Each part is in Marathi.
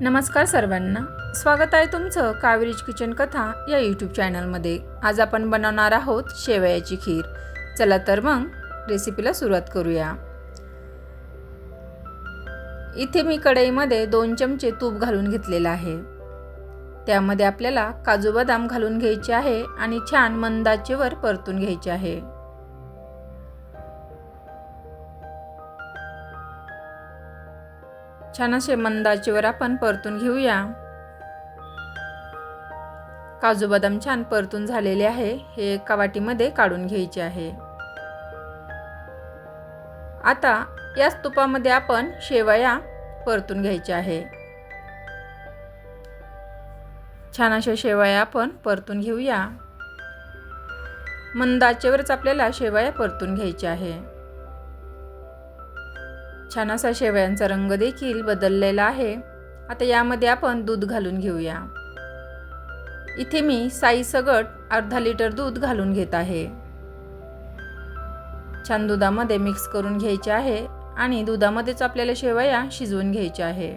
नमस्कार सर्वांना. स्वागत आहे तुमचं कावेरीज किचन कथा या यूट्यूब चॅनलमध्ये आज आपण बनवणार आहोत शेवयाची खीर. चला तर मग रेसिपीला सुरुवात करूया. इथे मी कढईमध्ये दोन चमचे तूप घालून घेतलेलं आहे. त्यामध्ये आपल्याला काजू बदाम घालून घ्यायचे आहे आणि छान मंदाचेवर परतून घ्यायचे आहे. छान असे मंदाचेवर आपण परतून घेऊया. काजू बदाम छान परतून झालेले आहे. हे एका वाटीमध्ये काढून घ्यायचे आहे. आता याच तुपामध्ये आपण शेवया परतून घ्यायच्या आहे. छान अशा शेवया आपण परतून घेऊया. मंदाचेवरच आपल्याला शेवया परतून घ्यायच्या आहे. छान असा शेवयांचा रंग देखील बदललेला आहे. आता यामध्ये आपण दूध घालून घेऊया. इथे मी साई सगट अर्धा लिटर दूध घालून घेत आहे. छान दुधामध्ये मिक्स करून घ्यायचे आहे आणि दुधामध्येच आपल्याला शेवया शिजवून घ्यायच्या आहे.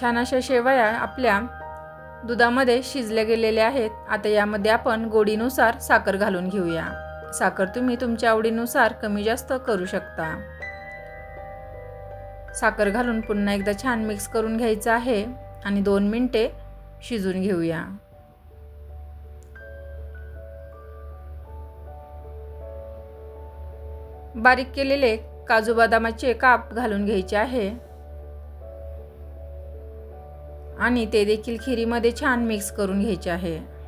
छान अशा शेवया आपल्या दुधामध्ये शिजले गेलेले आहेत. आता यामध्ये आपण गोडीनुसार साखर घालून घेऊया. साखर तुम्ही तुमच्या आवडीनुसार कमी जास्त करू शकता. साखर घालून पुन्हा एकदा छान मिक्स करून घ्यायचं आहे आणि दोन मिनटे शिजून घेऊया. बारीक केलेले काजू बदामाचे काप घालून घ्यायचे आहे. आणि ते देखील खिरीमध्ये छान मिक्स करून घ्यायचे आहे.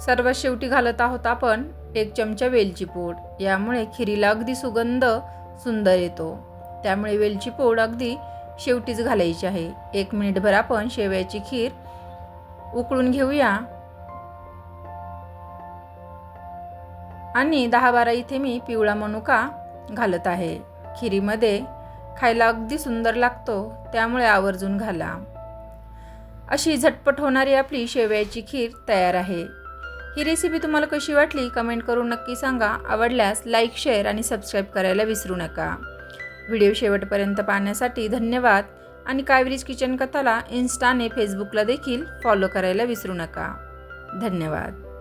सर्वात शेवटी घालत आहोत आपण एक चमचा वेलची पूड. यामुळे खिरीला अगदी सुगंध सुंदर येतो. त्यामुळे वेलची पूड अगदी शेवटीच घालायची आहे. एक मिनिटभर आपण शेवयाची खीर उकळून घेऊया. आणि दहा बारा इथे मी पिवळा मनुका घालत आहे. खिरीमध्ये खायला अगदी सुंदर लागतो त्यामुळे आवर्जून घाला. अशी झटपट होणारी आपली शेवयाची खीर तयार आहे. ही रेसिपी तुम्हाला कशी वाटली कमेंट करून नक्की सांगा. आवडल्यास लाईक शेअर आणि सबस्क्राईब करायला विसरू नका. व्हिडिओ शेवटपर्यंत पाहण्यासाठी धन्यवाद. आणि कायवरीज किचन कथाला इन्स्टाने फेसबुकला देखील फॉलो करायला विसरू नका. धन्यवाद.